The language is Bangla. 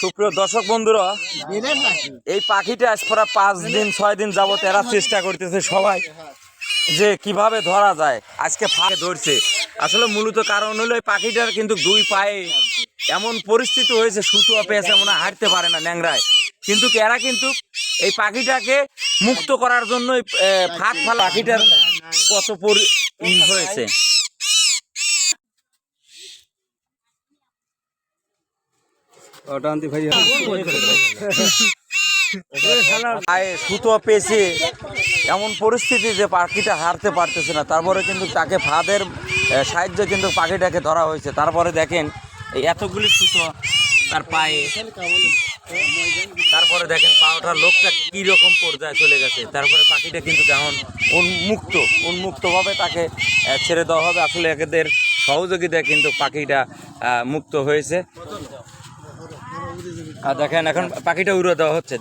সুপ্রিয় দর্শক বন্ধুরা এই পাখিটা আজ প্রায় পাঁচ দিন ছয় দিন যাবত এরা চেষ্টা করতেছে সবাই যে কীভাবে ধরা যায় আজকে ফাঁকে ধরছে। আসলে মূলত কারণ হলো এই পাখিটার কিন্তু দুই পায়ে এমন পরিস্থিতি হয়েছে সুতো পেয়েছে মনে হয় হাঁটতে পারে না ন্যাংরায়। কিন্তু এরা কিন্তু এই পাখিটাকে মুক্ত করার জন্য ফাঁক ফালা পাখিটার কত পরি ই হয়েছে পায়ে সুতো পেয়েছে। এমন পরিস্থিতি যে পাখিটা হারতে পারতেছে না। তারপরে কিন্তু তাকে ফাঁদের সাহায্যে কিন্তু পাখিটাকে ধরা হয়েছে। তারপরে দেখেন এতগুলি সুতো তার পায়ে। তারপরে দেখেন পাওয়াটার লোকটা কি রকম পর্যায়ে চলে গেছে। তারপরে পাখিটা কিন্তু কেমন উন্মুক্ত, উন্মুক্তভাবে তাকে ছেড়ে দেওয়া হবে। আসলে এদের সহযোগিতায় কিন্তু পাখিটা মুক্ত হয়েছে। আর দেখেন এখন পাখিটা উড়ে দেওয়া হচ্ছে।